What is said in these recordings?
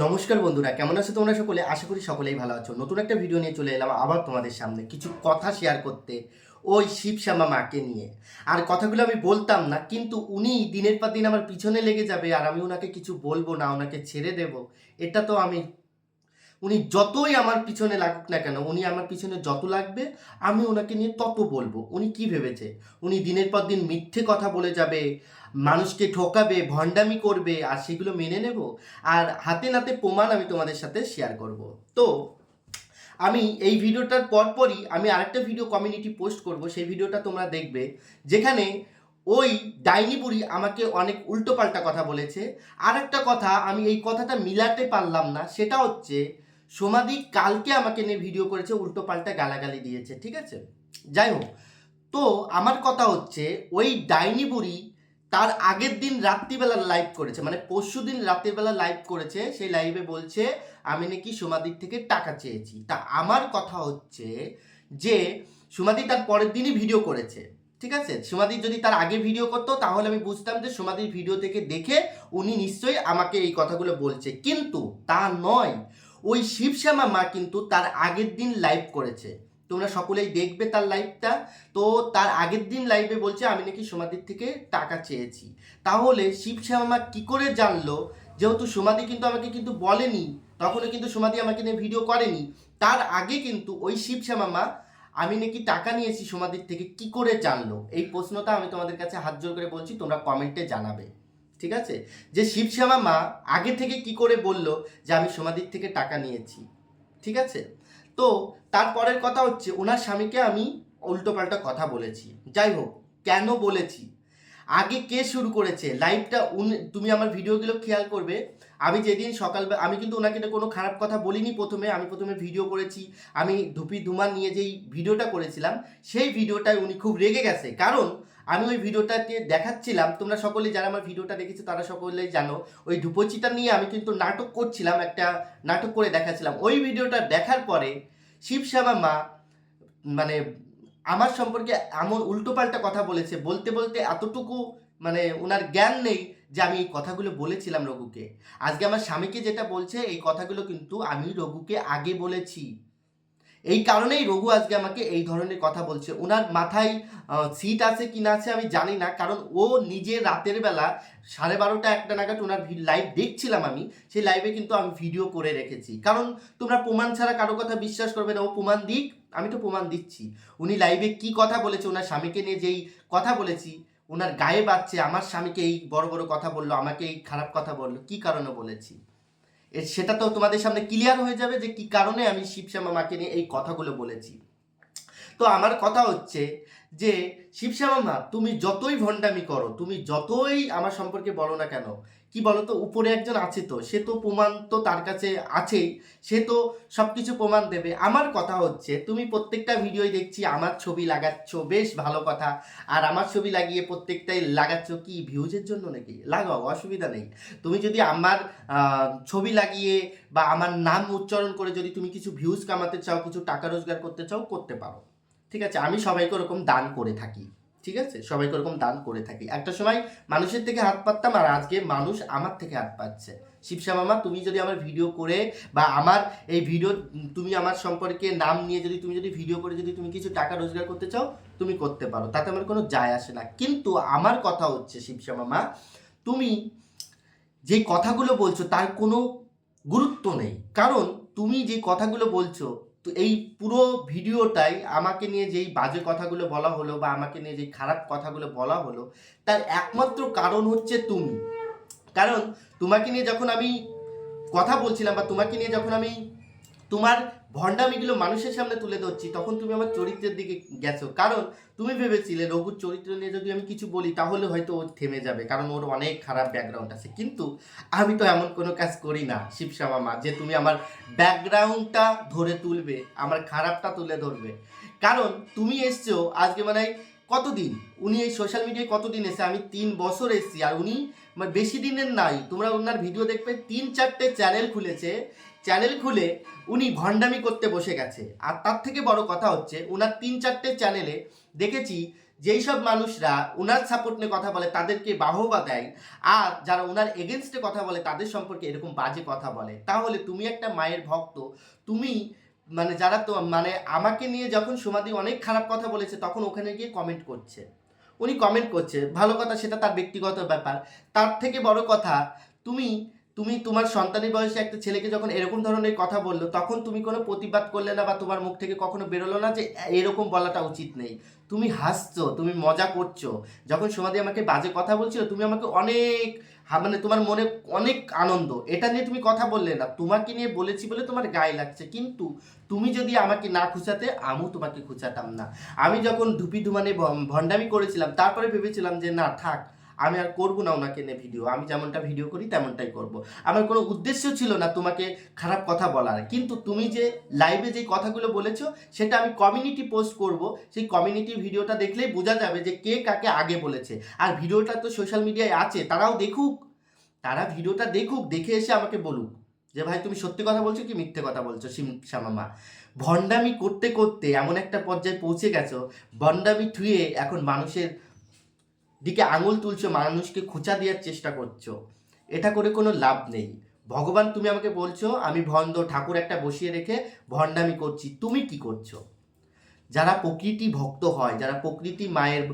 নমস্কার বন্ধুরা, কেমন আছো তোমরা সকলে? আশা করি সকলেই ভালো আছো। নতুন একটা ভিডিও নিয়ে চলে এলাম আবার তোমাদের সামনে। কিছু কথা শেয়ার করতে ওই শিব শ্যামা মাকে নিয়ে। আর কথাগুলো আমি বলতাম না, কিন্তু উনি দিনের পর দিন আমার পিছনে লেগে যাবে আর আমি ওনাকে কিছু বলব না, ওনাকে ছেড়ে দেব। এটা তো আমি উনি যতই আমার পিছনে লাগুক না কেন, উনি আমার পিছনে যত লাগবে, আমি ওনাকে নিয়ে তত বলব। উনি কি ভেবেছে? উনি দিনের পর দিন মিথ্যে কথা বলে যাবে, মানুষকে ঠকাবে, ভণ্ডামি করবে, আর সেগুলো মেনে নেব? আর হাতে নাতে প্রমাণ আমি তোমাদের সাথে শেয়ার করব। তো, আমি এই ভিডিওটার পরপরই আমি আরেকটা ভিডিও কমিউনিটি পোস্ট করব। সেই ভিডিওটা তোমরা দেখবে, যেখানে ওই ডাইনি বুড়ি আমাকে অনেক উল্টোপাল্টা কথা বলেছে। আর একটা কথা, আমি এই কথাটা মিলাতে পারলাম না, সেটা হচ্ছে সোমাদি কালকে আমাকে নিয়ে ভিডিও করেছে, উল্টো পাল্টা গালাগালি দিয়েছে, ঠিক আছে? যাই হোক, তো আমার কথা হচ্ছে, ওই ডাইনি বুড়ি তার আগের দিন রাত্রিবেলা লাইভ করেছে মানে পরশু দিন রাত্রিবেলা লাইভ করেছে, সেই লাইভে বলছে, আমি নাকি সোমাদির থেকে টাকা চেয়েছি। তা আমার কথা হচ্ছে যে, সোমাদি তার পরের দিনই ভিডিও করেছে, ঠিক আছে? সোমাদি যদি তার আগে ভিডিও করতো, তাহলে আমি বুঝতাম যে সোমাদির ভিডিও থেকে দেখে উনি নিশ্চয়ই আমাকে এই কথাগুলো বলছে। কিন্তু তা নয় ওই শিবশ্যামা মা কিন্তু তার আগের দিন লাইভ করেছে। তোমরা সকলেই দেখবে তার লাইভটা তো তার আগের দিন লাইভে বলছে, আমি নাকি সোমাদির থেকে টাকা চেয়েছি। তাহলে শিবশ্যামা মা কি করে জানলো? যেহেতু সোমাদি কিন্তু আমাকে কিন্তু বলেনি, তখনও কিন্তু সোমাদি আমাকে নিয়ে ভিডিও করেনি। তার আগে কিন্তু ওই শিবশ্যামা মা, আমি নাকি টাকা নিয়েছি সোমাদির থেকে, কি করে জানলো? এই প্রশ্নটা আমি তোমাদের কাছে হাত জোর করে বলছি, তোমরা কমেন্টে জানাবে। ঠিক আছে? যে শিবশ্যামা মা আগে থেকে কি করে বলল যে আমি সোমাদির থেকে টাকা নিয়েছি? ঠিক আছে? তো তারপরের কথা হচ্ছে, ওনার স্বামীকে আমি উল্টোপাল্টা কথা বলেছি। যাই হোক, কেন বলেছি? আগে কে শুরু করেছে? লাইভটা তুমি আমার ভিডিওগুলো খেয়াল করবে। আমি যেদিন সকাল আমি কিন্তু ওনাকে কোনো খারাপ কথা বলিনি প্রথমে। আমি প্রথমে ভিডিও করেছি। আমি ধুপি ধুমান নিয়ে যেই ভিডিওটা করেছিলাম, সেই ভিডিওটায় উনি খুব রেগে গেছে। কারণ আমি ওই ভিডিওটাতে দেখাচ্ছিলাম, তোমরা সকলে যারা আমার ভিডিওটা দেখেছ তারা সকলেই জানো, ওই ধুপোচিটা নিয়ে আমি কিন্তু নাটক করছিলাম, একটা নাটক করে দেখাচ্ছিলাম। ওই ভিডিওটা দেখার পরে শিবশ্যামা মা মানে আমার সম্পর্কে এমন উল্টোপাল্টা কথা বলেছে, বলতে বলতে এতটুকু মানে ওনার জ্ঞান নেই যে আমি এই কথাগুলো বলেছিলাম রঘুকে। আজকে আমার স্বামীকে যেটা বলছে, এই কথাগুলো কিন্তু আমি রঘুকে আগে বলেছি। এই কারণেই রঘু আজকে আমাকে এই ধরনের কথা বলছে। ওনার মাথায় সিট আছে কি না আছে আমি জানি না, কারণ ও নিজে রাতের বেলা সাড়ে বারোটা একটা নাগাদ ওনার লাইভ দেখছিলাম আমি। সেই লাইভে কিন্তু আমি ভিডিও করে রেখেছি। কারণ তোমরা প্রমাণ ছাড়া কারও কথা বিশ্বাস করবে না, ও প্রমাণ দিক, আমি তো প্রমাণ দিচ্ছি। উনি লাইভে কি কথা বলেছে ওনার স্বামীকে নিয়ে যেই কথা বলেছি ওনার গায়ে বাচ্চে আমার স্বামীকে এই বড় বড় কথা বলল, আমাকে এই খারাপ কথা বলল, কি কারণে বলেছি? সেটা তো তোমাদের সামনে ক্লিয়ার হয়ে যাবে যে কি কারণে আমি শিবশ্যামা মাকে নিয়ে এই কথাগুলো বলেছি। তো আমার কথা হচ্ছে যে শিবশ্যামা তুমি যতই ভণ্ডামি করো, তুমি যতই আমার সম্পর্কে বলো না কেন, কি বলতো, উপরে একজন আছে তো, সে তো প্রমাণ তো তার কাছে আছেই, সে তো সব কিছু প্রমাণ দেবে। আমার কথা হচ্ছে, তুমি প্রত্যেকটা ভিডিওই দেখছি, আমার ছবি লাগাচ্ছ, বেশ ভালো কথা। আর আমার ছবি লাগিয়ে প্রত্যেকটাই লাগাচ্ছ, কি ভিউজের জন্য নাকি? লাগাও, অসুবিধা নেই। তুমি যদি আমার ছবি লাগিয়ে বা আমার নাম উচ্চারণ করে যদি তুমি কিছু ভিউজ কামাতে চাও, কিছু টাকা রোজগার করতে চাও, করতে পারো। ঠিক আছে? আমি সবাইকে ওরকম দান করে থাকি, ঠিক আছে? সবাইকে ওরকম দান করে থাকি। একটা সময় মানুষের থেকে হাত পাততাম আর আজকে মানুষ আমার থেকে হাত পাচ্ছে। শিবশা মামা, তুমি যদি আমার ভিডিও করে বা আমার এই ভিডিও, তুমি আমার সম্পর্কে নাম নিয়ে যদি, তুমি যদি ভিডিও করে যদি তুমি কিছু টাকা রোজগার করতে চাও, তুমি করতে পারো। তাতে আমার কোনো যায় আসে না। কিন্তু আমার কথা হচ্ছে শিবশা মামা, তুমি যে কথাগুলো বলছো তার কোনো গুরুত্ব নেই। কারণ তুমি যে কথাগুলো বলছো তো এই পুরো ভিডিওটাই আমাকে নিয়ে যেই বাজে কথাগুলো বলা হলো বা আমাকে নিয়ে যেই খারাপ কথাগুলো বলা হলো, তার একমাত্র কারণ হচ্ছে তুমি। কারণ তোমাকে নিয়ে যখন আমি কথা বলছিলাম বা তোমাকে নিয়ে যখন আমি তোমার ভণ্ডামিগুলো মানুষের সামনে তুলে ধরছি, তখন তুমি আমার চরিত্রের দিকে গেছো। কারণ তুমি ভেবেছিলে রঘুর চরিত্র নিয়ে যদি আমি কিছু বলি, তাহলে হয়তো ও থেমে যাবে, কারণ ওর অনেক খারাপ ব্যাকগ্রাউন্ড আছে। কিন্তু আমি তো এমন কোনো কাজ করি না শিবশা মামা যে তুমি আমার ব্যাকগ্রাউন্ডটা ধরে তুলবে, আমার খারাপটা তুলে ধরবে। কারণ তুমি এসছো আজকে মানে কতদিন? উনি এই সোশ্যাল মিডিয়ায় কতদিন এসে? আমি তিন বছর এসেছি, আর উনি মানে বেশি দিনের নাই। তোমরা ওনার ভিডিও দেখবে, তিন চারটে চ্যানেল খুলেছে। চ্যানেল খুলে উনি ভণ্ডামি করতে বসে গেছে। আর তার থেকে বড় কথা হচ্ছে ওনার তিন চারটে চ্যানেলে দেখেছি যেই সব মানুষরা ওনার সাপোর্ট নিয়ে কথা বলে, তাদেরকে বাহবা দেয়। আর যারা ওনার এগেনস্টে কথা বলে, তাদের সম্পর্কে এরকম বাজে কথা বলে। তাহলে তুমি একটা মায়ের ভক্ত, তুমি মানে যারা তো মানে আমাকে নিয়ে যখন সমাধি অনেক খারাপ কথা বলেছে, তখন ওখানে গিয়ে কমেন্ট করছে। উনি কমেন্ট করছে, ভালো কথা, সেটা তার ব্যক্তিগত ব্যাপার। তার থেকে বড় কথা, তুমি তুমি তোমার সন্তানের বয়সে একটা ছেলেকে যখন এরকম ধরনের কথা বলল, তখন তুমি কোনো প্রতিবাদ করলে না বা তোমার মুখ থেকে কখনো বেরোলো না যে এরকম বলাটা উচিত নেই। তুমি হাসছো, তুমি মজা করছ। যখন সমাধি আমাকে বাজে কথা বলছিল, তুমি আমাকে অনেক মানে তোমার মনে অনেক আনন্দ। এটা নিয়ে তুমি কথা বললে না। তোমাকে নিয়ে বলেছি বলে তোমার গায়ে লাগছে। কিন্তু তুমি যদি আমাকে না খুঁচাতে, আমিও তোমাকে খুঁচাতাম না। আমি যখন ধুপি ধুমানে ভণ্ডামি করেছিলাম, তারপরে ভেবেছিলাম যে, না, থাক। আমি আর করব না ওনাকে নিয়ে ভিডিও আমি যেমনটা ভিডিও করি, তেমনটাই করব। আমার কোনো উদ্দেশ্য ছিল না তোমাকে খারাপ কথা বলার। কিন্তু তুমি যে লাইভে যে কথাগুলো বলেছ, সেটা আমি কমিউনিটি পোস্ট করব। সেই কমিউনিটি ভিডিওটা দেখলেই বোঝা যাবে যে কে কাকে আগে বলেছে। আর ভিডিওটা তো সোশ্যাল মিডিয়ায় আছে, তারাও দেখুক। তারা ভিডিওটা দেখুক, দেখে এসে আমাকে বলুক। যে ভাই, তুমি সত্যি কথা বলছো কি মিথ্যে কথা বলছো শ্যামামা? ভণ্ডামি করতে করতে এমন একটা পর্যায়ে পৌঁছে গেছো। ভণ্ডামি ঠুয়ে এখন মানুষের দিকে আঙুল তুলছো, মানুষকে খোঁচা দেওয়ার চেষ্টা করছ। এটা করে কোনো লাভ নেই। ভগবান, তুমি আমাকে বলছো, আমি ভন্ড ঠাকুর একটা বসিয়ে রেখে ভণ্ডামি করছি। তুমি কি করছ? যারা প্রকৃতি ভক্ত হয়, যারা প্রকৃতি মায়ের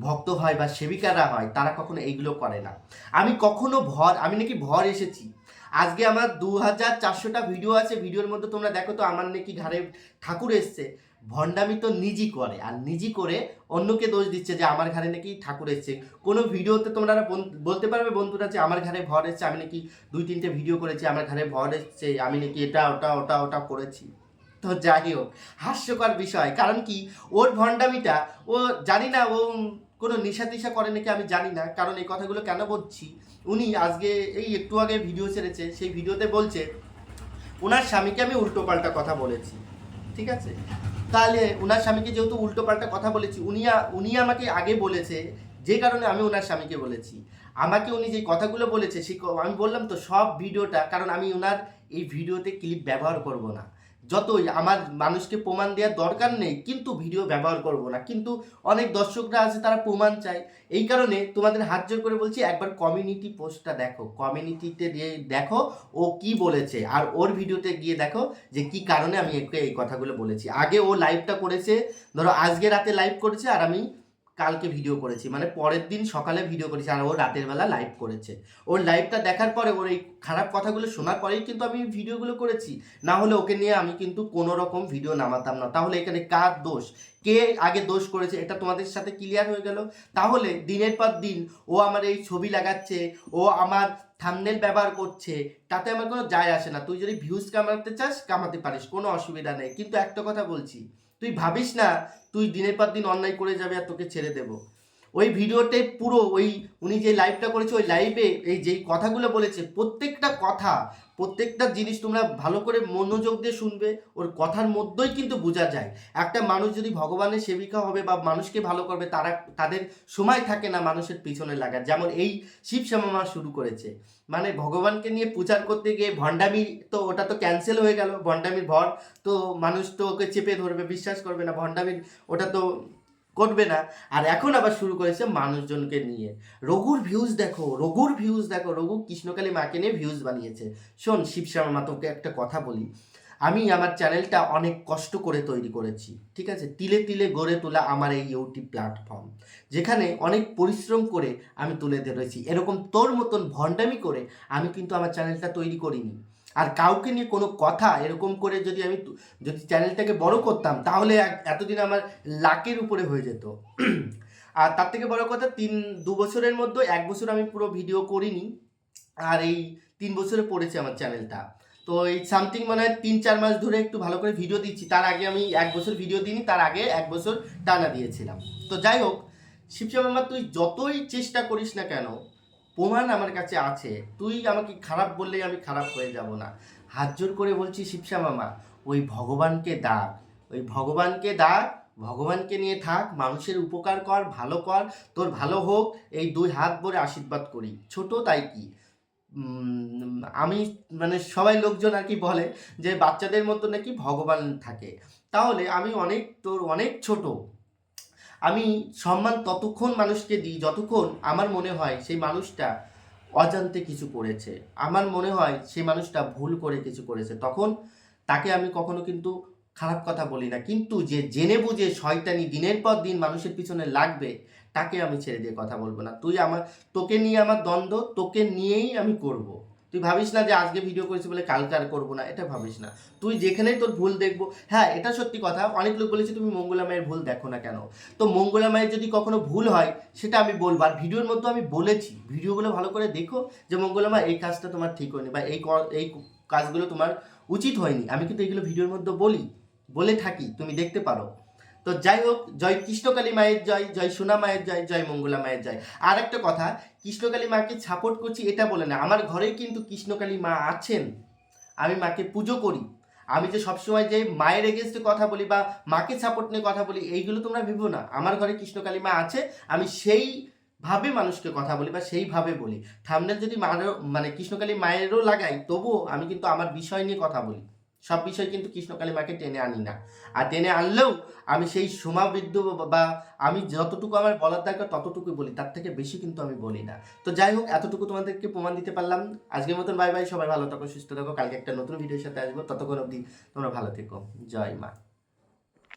ভক্ত হয় বা সেবিকারা হয়, তারা কখনো এইগুলো করে না। আমি কখনো ভর, আমি নাকি ভর এসেছি। আজকে আমার দু হাজার চারশোটা ভিডিও আছে ভিডিওর মধ্যে তোমরা দেখো তো আমার নাকি ঘাড়ে ঠাকুর এসছে। ভণ্ডামি তো নিজই করে, আর নিজই করে অন্যকে দোষ দিচ্ছে যে আমার ঘাড়ে নাকি ঠাকুর এসছে। কোনো ভিডিওতে তোমরা বলতে পারবে বন্ধুরা যে আমার ঘাড়ে ভর এসছে, আমি নাকি দুই তিনটে ভিডিও করেছি, আমার ঘাড়ে ভর এসছে, আমি নাকি এটা, ওটা ওটা ওটা করেছি। তো যাই হোক, হাস্যকর বিষয়। কারণ কি? ওর ভণ্ডামিটা, ও জানি না, ও কোনো নেশা টিশা করে নাকি আমি জানি না। কারণ এই কথাগুলো কেন বলছি? উনি আজকে এই একটু আগে ভিডিও ছেড়েছে, সেই ভিডিওতে বলছে, ওনার স্বামীকে আমি উল্টো পাল্টা কথা বলেছি। ঠিক আছে? তাহলে ওনার স্বামীকে যেহেতু উল্টো পাল্টা কথা বলেছি, উনি উনি আমাকে আগে বলেছে, যে কারণে আমি ওনার স্বামীকে বলেছি। আমাকে উনি যে কথাগুলো বলেছে, সে আমি বললাম তো সব ভিডিওটা, কারণ আমি ওনার এই ভিডিওতে ক্লিপ ব্যবহার করব না। যতই আমার মানুষকে প্রমাণ দেওয়ার দরকার নেই, কিন্তু ভিডিও ব্যবহার করব না। কিন্তু অনেক দর্শকরা আছে, তারা প্রমাণ চায়। এই কারণে তোমাদের হাত জোর করে বলছি, একবার কমিউনিটি পোস্টটা দেখো। কমিউনিটিতে দিয়ে দেখো ও কি বলেছে, আর ওর ভিডিওতে গিয়ে দেখো যে কি কারণে আমি একে এই কথাগুলো বলেছি। আগে ও লাইভটা করেছে, ধরো আজকে রাতে লাইভ করেছে, আর আমি কালকে ভিডিও করেছি। মানে পরের দিন সকালে ভিডিও করেছি আর ও রাতের বেলা লাইভ করেছে। ওর লাইভটা দেখার পরে ওর এই খারাপ কথাগুলো শোনার পরেই কিন্তু আমি ভিডিওগুলো করেছি। না হলে ওকে নিয়ে আমি কিন্তু কোনো রকম ভিডিও নামাতাম না। তাহলে এখানে কার দোষ? কে আগে দোষ করেছে? এটা তোমাদের সাথে ক্লিয়ার হয়ে গেল। তাহলে দিনের পর দিন ও আমার এই ছবি লাগাচ্ছে, ও আমার থামনেল ব্যবহার করছে, তাতে আমার কোনো যায় আসে না। তুই যদি ভিউজ কামাতে চাস, কামাতে পারিস, কোনো অসুবিধা নেই। কিন্তু একটা কথা বলছি, তুই ভাবিস না তুই দিনের পর দিন অন্যায় করে যাবে আর তোকে ছেড়ে দেবো। ওই ভিডিওতে পুরো ওই উনি যে লাইভটা করেছে, ওই লাইভে এই যেই কথাগুলো বলেছে, প্রত্যেকটা কথা, প্রত্যেকটা জিনিস তোমরা ভালো করে মনোযোগ দিয়ে শুনবে, ওর কথার মধ্যেই কিন্তু বোঝা যায়। একটা মানুষ যদি ভগবানের সেবিকা হবে বা মানুষকে ভালো করবে, তারা, তাদের সময় থাকে না মানুষের পিছনে লাগার যেমন এই শিব শ্যামা শুরু করেছে। মানে ভগবানকে নিয়ে প্রচার করতে গিয়ে ভণ্ডামি তো ওটা তো ক্যান্সেল হয়ে গেল, ভণ্ডামির ভর। তো মানুষ তো ওকে চেপে ধরবে, বিশ্বাস করবে না, ভণ্ডামির ওটা তো করবে না। আর এখন আবার শুরু করেছে মানুষজনকে নিয়ে। রঘুর ভিউজ দেখো, রঘুর ভিউজ দেখো, রঘু কৃষ্ণকালী মাকে নিয়ে ভিউজ বানিয়েছে। শোন শিবশ্যামা মা তোকে একটা কথা বলি। আমি আমার চ্যানেলটা অনেক কষ্ট করে তৈরি করেছি, ঠিক আছে? তিলে তিলে গড়ে তোলা আমার এই ইউটিউব প্ল্যাটফর্ম যেখানে অনেক পরিশ্রম করে আমি তুলে ধরেছি। এরকম তোর মতন ভণ্ডামি করে আমি কিন্তু আমার চ্যানেলটা তৈরি করিনি। আর কাউকে নিয়ে কোনো কথা এরকম করে যদি আমি যদি চ্যানেলটাকে বড় করতাম, তাহলে এতদিন আমার লাকের উপরে হয়ে যেত। আর তার থেকে বড় কথা, তিন, দু বছরের মধ্যে এক বছর আমি পুরো ভিডিও করিনি, আর এই তিন বছরে পড়েছে আমার চ্যানেলটা। তো এই সামথিং মানে তিন, চার মাস ধরে একটু ভালো করে ভিডিও দিচ্ছি। তার আগে আমি এক বছর ভিডিও দিইনি, তার আগে এক বছর টানা দিয়েছিলাম। তো যাই হোক, শিবশ্যাম মামা, তুই যতই চেষ্টা করিস না কেন প্রমাণ আমার কাছে আছে। তুই আমাকে খারাপ বললেই আমি খারাপ হয়ে যাব না। হাত জোর করে বলছি, শিবশ্যাম মামা, ওই ভগবানকে ডাক। ওই ভগবানকে ডাক, ভগবানকে নিয়ে থাক, মানুষের উপকার কর, ভালো কর, তোর ভালো হোক, এই দুই হাত ভরে আশীর্বাদ করি। ছোট তাই কি? আমি মানে সবাই লোকজন আর কি বলে যে বাচ্চাদের মতো নাকি ভগবান থাকে। তাহলে আমি অনেক, তোর অনেক ছোট। আমি সম্মান ততক্ষণ মানুষকে দিই যতক্ষণ আমার মনে হয় সেই মানুষটা অজান্তে কিছু করেছে। আমার মনে হয় সেই মানুষটা ভুল করে কিছু করেছে। তখন তাকে আমি কখনো কিন্তু খারাপ কথা বলি না। কিন্তু যে জেনে বুঝে শয়তানি দিনের পর দিন মানুষের পিছনে লাগবে, তাকে আমি ছেড়ে দিয়ে কথা বলব না। তুই আমার, তোকে নিয়ে আমার দ্বন্দ্ব, তোকে নিয়েই আমি করব। তুই ভাবিস না যে আজকে ভিডিও করেছি বলে কালকে আর করব না, এটা ভাবিস না। তুই যেখানেই তোর ভুল দেখব হ্যাঁ এটা সত্যি কথা, অনেক লোক বলেছে তুমি মঙ্গলা মায়ের ভুল দেখো না কেন? তো মঙ্গলা মায়ের যদি কখনো ভুল হয়, সেটা আমি বলব। আর ভিডিওর মধ্যে আমি বলেছি, ভিডিওগুলো ভালো করে দেখো যে মঙ্গলা মা এই কাজটা তোমার ঠিক হয়নি বা এই এই কাজগুলো তোমার উচিত হয়নি। আমি কিন্তু এগুলো ভিডিওর মধ্যে বলি, বলে থাকি, তুমি দেখতে পারো। তো যাই হোক জয় কৃষ্ণকালী মায়ের জয় জয় সোনা মায়ের জয় জয় মঙ্গলা মায়ের জয়। আর একটা কথা, কৃষ্ণকালী মাকে সাপোর্ট করছি এটা বলে না। আমার ঘরে কিন্তু কৃষ্ণকালী মা আছেন। আমি মাকে পুজো করি। আমি যে সবসময় যে মায়ের এগেনস্টে কথা বলি বা মাকে সাপোর্ট নিয়ে কথা বলি, এইগুলো তোমরা ভেবো না। আমার ঘরে কৃষ্ণকালী মা আছে, আমি সেই ভাবে মানুষকে কথা বলি বা সেইভাবে বলি। থামনেল যদি মারও মানে কৃষ্ণকালী মায়েরও লাগাই, তবুও আমি কিন্তু আমার বিষয় নিয়ে কথা বলি। সব বিষয় কিন্তু কৃষ্ণকালী মাকে টেনে আনি না। আর টেনে আনলেও আমি সেই সমাবৃদ্ধ বা- আমি যতটুকু আমার বলার দরকার ততটুকু বলি, তার থেকে বেশি কিন্তু আমি বলি না। তো যাই হোক, এতটুকু তোমাদেরকে প্রমাণ দিতে পারলাম। আজকের মতন বাই বাই সবাই ভালো থাকো, সুস্থ থাকো। কালকে একটা নতুন ভিডিওর সাথে আসব। ততক্ষণ অবধি তোমরা ভালো থেকো। জয় মা।